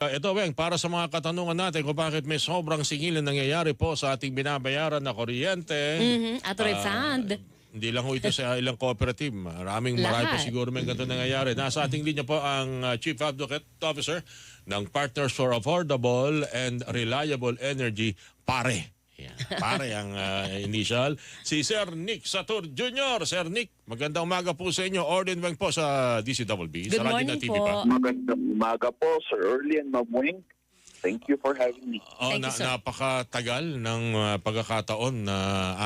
Uh, ito, Weng, para sa mga katanungan natin kung bakit may sobrang singil na nangyayari po sa ating binabayaran na kuryente. Mhm, At ah, refund. Hindi lang ho ito sa ilang cooperative. Maraming marami Lahat. siguro may ganito nangyayari. Nasa ating linya po ang uh, Chief Advocate Officer ng Partners for Affordable and Reliable Energy, PARE. Yan. Pare ang uh, initial. Si Sir Nick Satur Jr. Sir Nick, magandang umaga po sa inyo. Orden Weng po sa DCWB. Good sa morning na TV po. pa. Magandang umaga po, Sir Early and Ma'am Wing. Thank you for having me. Oh, Thank na, you, sir. napakatagal ng uh, pagkakataon na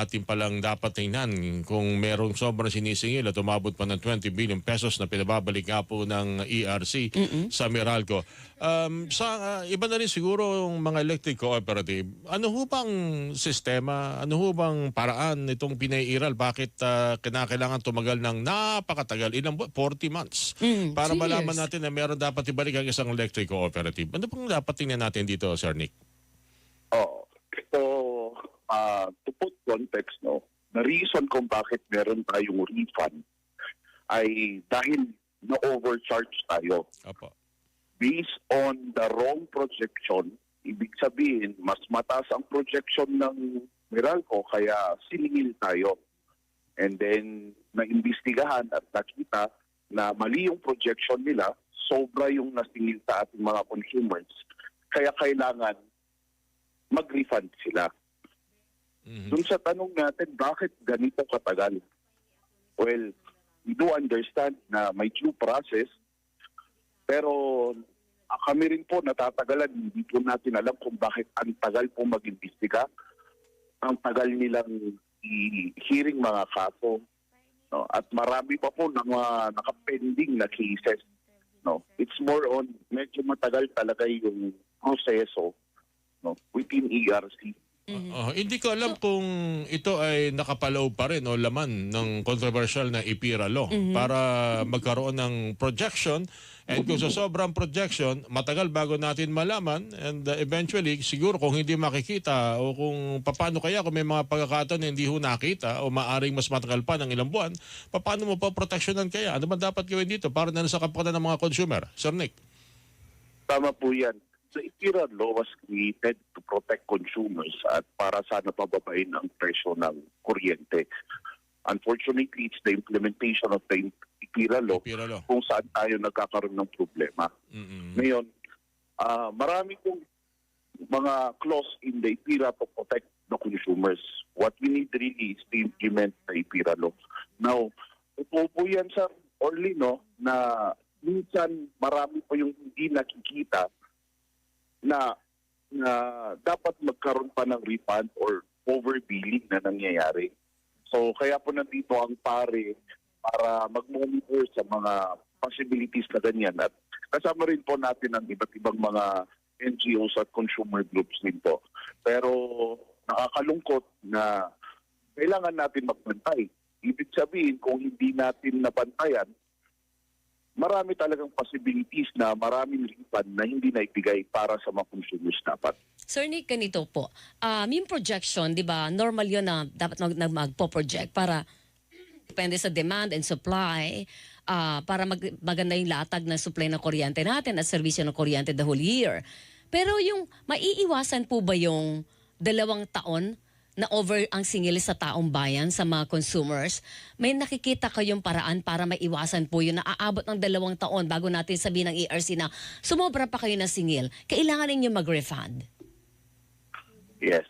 atin palang dapat tingnan kung merong sobrang sinisingil at umabot pa ng 20 billion pesos na pinababalik nga po ng ERC sa Meralco. Um, sa uh, iba na rin siguro yung mga electric cooperative, ano ho bang sistema, ano ho bang paraan itong pinairal? Bakit uh, kinakailangan tumagal ng napakatagal, ilang bu- 40 months, Mm, para two malaman natin na meron dapat ibalik ang isang electric cooperative. Ano pang dapat tingnan natin dito, Sir Nick? Oh, ito, uh, to put context, no, the reason kung bakit meron tayong refund ay dahil na-overcharge tayo. Opo. Based on the wrong projection, ibig sabihin, mas mataas ang projection ng Meralco, kaya siningil tayo. And then, naimbestigahan at nakita na mali yung projection nila, sobra yung nasingil sa ating mga consumers. Kaya kailangan mag-refund sila. Mhm. Dun sa tanong natin, bakit ganito katagal? Well, we do understand na may due process, pero kami rin po natatagalan, hindi po natin alam kung bakit ang tagal po mag-imbestiga, ang tagal nilang i-hearing mga kaso, no? at marami pa po ng mga nakapending na cases. No? It's more on, medyo matagal talaga yung proseso no? within E ERC. Oh, hindi ko alam kung ito ay nakapaloob pa rin o laman ng controversial na IPIRA law para magkaroon ng projection and kung sa sobrang projection, matagal bago natin malaman and uh, eventually siguro kung hindi makikita o kung paano kaya kung may mga pagkakataon na hindi ho nakita o maaring mas matagal pa ng ilang buwan, paano mo pa proteksyonan kaya? Ano ba dapat gawin dito para na sa kapakanan ng mga consumer? Sir Nick? Tama po yan. The IPIRA law was created to protect consumers at para sana pababain ang presyo ng kuryente. Unfortunately, it's the implementation of the IPIRA law IPIRA law. kung saan tayo nagkakaroon ng problema. Mm-mm. Ngayon, ah marami pong mga clause in the IPIRA to protect the consumers. What we need really is to implement the IPIRA law. Now, po yan sa Orly, no, na minsan marami po yung hindi nakikita na na dapat magkaroon pa ng refund or overbilling na nangyayari. So kaya po nandito ang pare para mag-monitor sa mga possibilities na ganyan at kasama rin po natin ang iba't ibang mga NGOs at consumer groups din po. Pero nakakalungkot na kailangan natin magbantay. Ibig sabihin kung hindi natin nabantayan, marami talagang possibilities na maraming refund na hindi naibigay para sa mga consumers dapat. Sir Nick, ganito po. Um, yung projection, di ba, normal yun na dapat mag, na magpo-project para depende sa demand and supply ah, para mag, maganda yung latag ng supply ng kuryente natin at serbisyo ng kuryente the whole year. Pero yung maiiwasan po ba yung dalawang taon na over ang singil sa taong bayan sa mga consumers, may nakikita kayong paraan para maiwasan po yun na aabot ng dalawang taon bago natin sabihin ng ERC na sumobra pa kayo ng singil, kailangan ninyo mag-refund. Yes.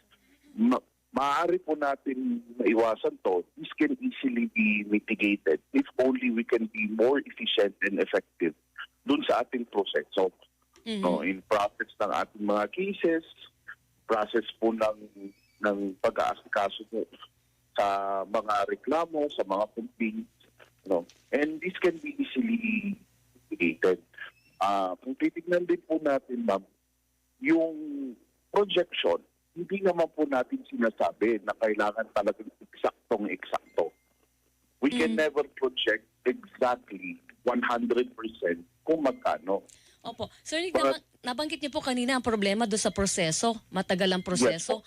Ma- maaari po natin maiwasan to. This can easily be mitigated if only we can be more efficient and effective dun sa ating proseso. No, in process ng ating mga cases, process po ng ng pag-aasikaso po sa mga reklamo, sa mga complaints, no. And this can be easily mitigated. Ah, kung titignan din po natin, ma'am, yung projection, hindi naman po natin sinasabi na kailangan talagang eksaktong eksakto. We can never project exactly 100% kung magkano. Opo. Sir Nick, But- nabanggit niyo po kanina ang problema doon sa proseso. Matagal ang proseso.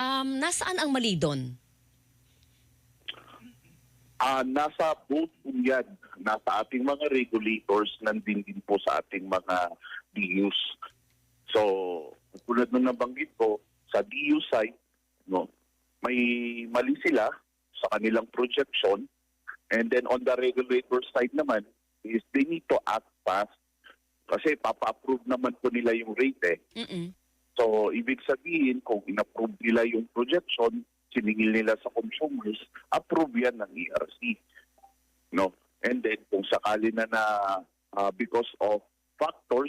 Um, nasaan ang mali doon? Ah, nasa both po yan. Nasa ating mga regulators, nandin din po sa ating mga DUs. tulad ng nabanggit ko, sa DU site, no, may mali sila sa kanilang projection and then on the regulator side naman is they need to act fast kasi papa-approve naman po nila yung rate eh. Mm-mm. So, ibig sabihin, kung in-approve nila yung projection, siningil nila sa consumers, approve yan ng ERC. No? And then, kung sakali na na ah, because of factors,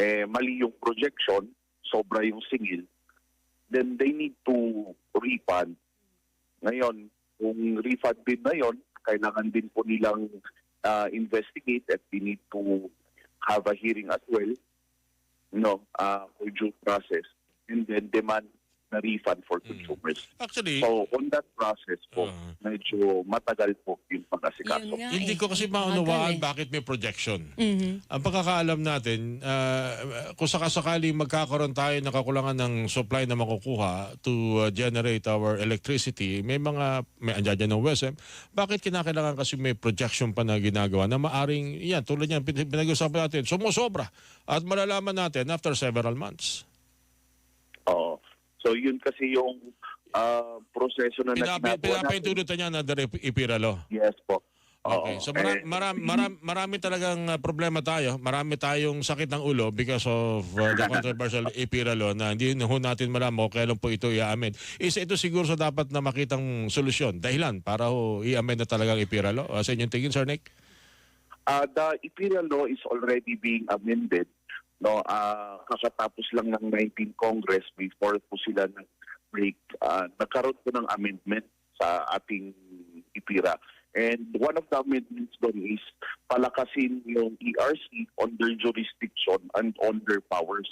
eh, mali yung projection, sobra yung singil, then they need to refund. Ngayon, kung refund din na yon, kailangan din po nilang ah, investigate at they need to have a hearing as well no, uh, for due process. And then demand na refund for consumers. Actually, So, on that process po, Ah. medyo matagal po yung pag-asikaso. Yun nga hindi eh. ko kasi Magal maunawaan eh. bakit may projection. Mhm. Ang pagkakaalam natin, ah, kung sakasakali magkakaroon tayo ng kakulangan ng supply na makukuha to uh, generate our electricity, may mga, may andyan dyan ng WSM, bakit kinakailangan kasi may projection pa na ginagawa na maaring, yan, tulad yan, pin- pinag-usapan natin, sumusobra at malalaman natin after several months. So, yun kasi yung ah, proseso na Pinapi, naginagawa natin. pinapahintulutan niya na ipiralo. Yes po. Okay. Oo. So mara- Eh, maram, maram, marami talagang uh, problema tayo. Marami tayong sakit ng ulo because of uh, the controversial IPIRA law na hindi na ho natin malaman kung kailan po ito i-amend. Isa ito siguro sa dapat na makitang solusyon, dahilan para ho i-amend na talagang IPIRA law. Uh, sa inyong tingin, Sir Nick? Uh, the imperial law is already being amended. No, uh, kakatapos lang ng 19 Congress before po sila nag break uh, nagkaroon po ng amendment sa ating IPIRA. And one of the amendments doon is palakasin yung ERC on their jurisdiction and on their powers.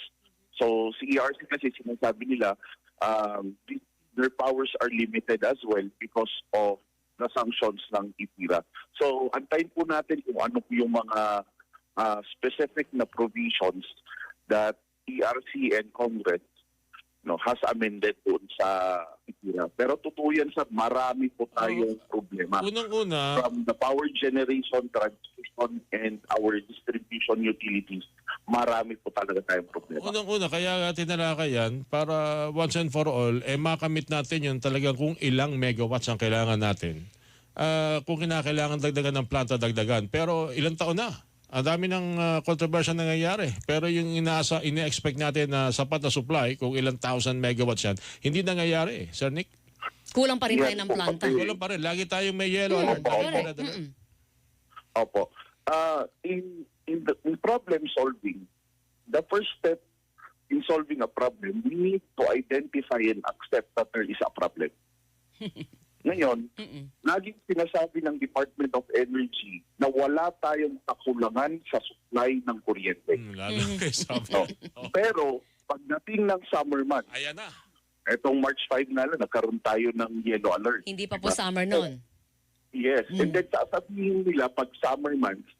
So si ERC kasi sinasabi nila um, th- their powers are limited as well because of the sanctions ng IPIRA. So, antayin po natin kung ano po yung mga ah, specific na provisions that ERC and Congress no, has amended doon sa IPIRA. Pero totoo yan sa marami po tayong problema. Unang-una, From the power generation, transmission, and our distribution utilities, marami po talaga tayong problema. unang-una, kaya tinalakay yan para once and for all, eh makamit natin yung talagang kung ilang megawatts ang kailangan natin. Ah, kung kinakailangan dagdagan ng planta, dagdagan. Pero ilang taon na? Ang dami ng uh, controversy na nangyayari. Pero yung inaasa, ine-expect natin na sapat na supply, kung ilang thousand megawatts yan, hindi nangyayari, eh. Sir Nick? Kulang pa rin tayo ng po, planta. kasi- Wala pa rin. Lagi tayong may yellow Mm, alert. Correct. pinadala. Mm-mm. Opo. Uh, in, in, the, in problem solving, the first step in solving a problem, we need to identify and accept that there is a problem. Ngayon, Mm-mm. laging sinasabi ng Department of Energy na wala tayong kakulangan sa supply ng kuryente. Hmm, lalo sabi. No. Oh, Pero pagdating ng summer months, Ayan na. etong March 5 na lang, nagkaroon tayo ng yellow alert. Hindi pa po Diba? summer noon. Yes. Mm. And then sasabihin nila pag summer months,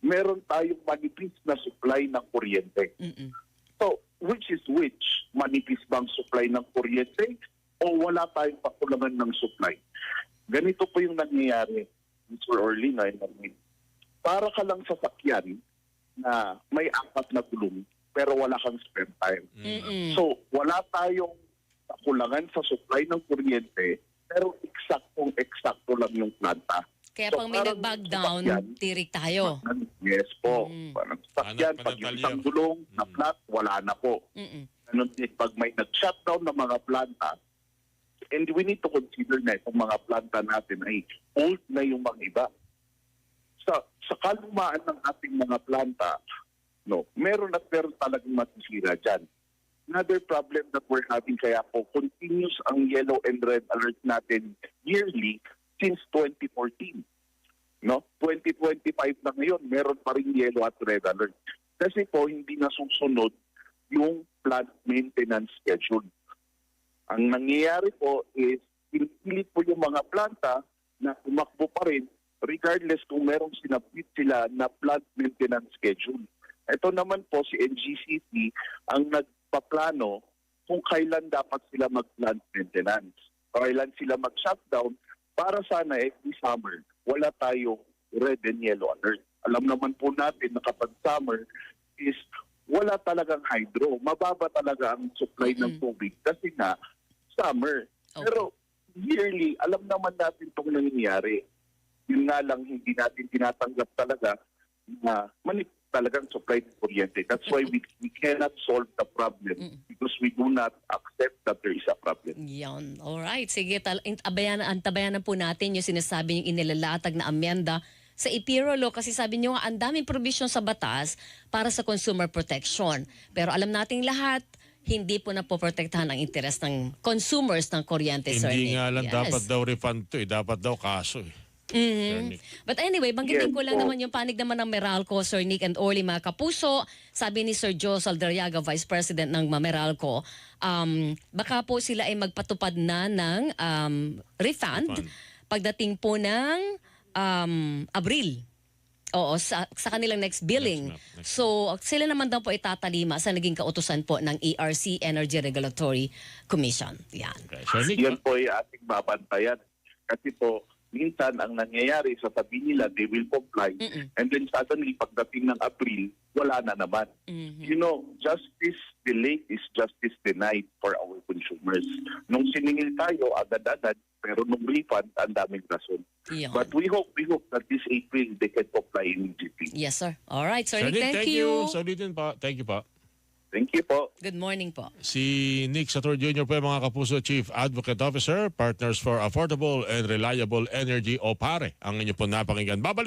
meron tayong manipis na supply ng kuryente. Mm-mm. So, which is which? Manipis bang supply ng kuryente o wala tayong pakulangan ng supply? Ganito po yung nangyayari, Mr. Orlina. and Marvin. Para ka lang sa sakyan na may apat na gulong pero wala kang spare tire. Mm-mm. So, wala tayong kakulangan sa supply ng kuryente pero eksaktong eksakto lang yung planta. Kaya So, pag may nag-bag down, sasakyan, tirik tayo. Yes po. Mm. Parang sakyan, Anak, pag yung isang gulong na Mm. flat, wala na po. Mm-mm. Ganun din, pag may nag-shutdown ng mga planta, and we need to consider na itong mga planta natin ay old na yung mga iba. Sa, sa kalumaan ng ating mga planta, no, meron at meron talagang matisira dyan. Another problem that we're having kaya po, continuous ang yellow and red alert natin yearly since 2014. No? 2025 na ngayon, meron pa rin yellow at red alert. Kasi po, hindi nasusunod yung plant maintenance schedule. Ang nangyayari po is, pinipilit po yung mga planta na tumakbo pa rin regardless kung merong sinabit sila na plant maintenance schedule. Ito naman po si NGCC ang nagpaplano kung kailan dapat sila mag-plant maintenance. Kailan sila mag-shutdown para sana every summer wala tayong red and yellow alert. Alam naman po natin na kapag summer is wala talagang hydro. Mababa talaga ang supply ng tubig kasi nga summer. Okay. Pero yearly, alam naman natin itong nangyayari. Yun nga lang hindi natin tinatanggap talaga na manip talagang supply kuryente. That's why we, we cannot solve the problem because we do not accept that there is a problem. Yan. Alright. Sige, tal- in- abayan, antabayanan po natin yung sinasabi yung inilalatag na amyenda sa IPIRO law kasi sabi niyo nga ang daming provision sa batas para sa consumer protection. Pero alam nating lahat, hindi po napoprotektahan ang interes ng consumers ng kuryente, Sir Hindi Nick. nga lang Yes. dapat daw refund to eh. Dapat daw kaso eh. Mhm. Nick. But anyway, banggitin ko lang naman yung panig naman ng Meralco, Sir Nick and Orly, mga kapuso. Sabi ni Sir Joe Saldarriaga, Vice President ng Meralco, um, baka po sila ay magpatupad na ng um, refund, Refund. pagdating po ng um, Abril. Oo, sa, sa kanilang next billing. Next month, next so, sila naman daw po itatalima sa naging kautusan po ng ERC, Energy Regulatory Commission. Yan. Okay. Nick, Yan po ay ating babantayan. Kasi po, minsan ang nangyayari, sasabihin nila they will comply Mm-mm. and then suddenly pagdating ng April, wala na naman. Mhm. You know, justice delayed is justice denied for our consumers. Nung siningil tayo, agad-agad, pero nung refund, ang daming rason. Yan. But we hope, we hope that this April, they can comply immediately. Yes, sir. All right, Sir, Sir Nick, Nick, thank, you. Sa ulitin pa. Thank you pa. Thank you po. Good morning po. Si Nick Sator Jr. po yung mga kapuso Chief Advocate Officer, Partners for Affordable and Reliable Energy o PARE. Ang inyo po napakinggan. Babalik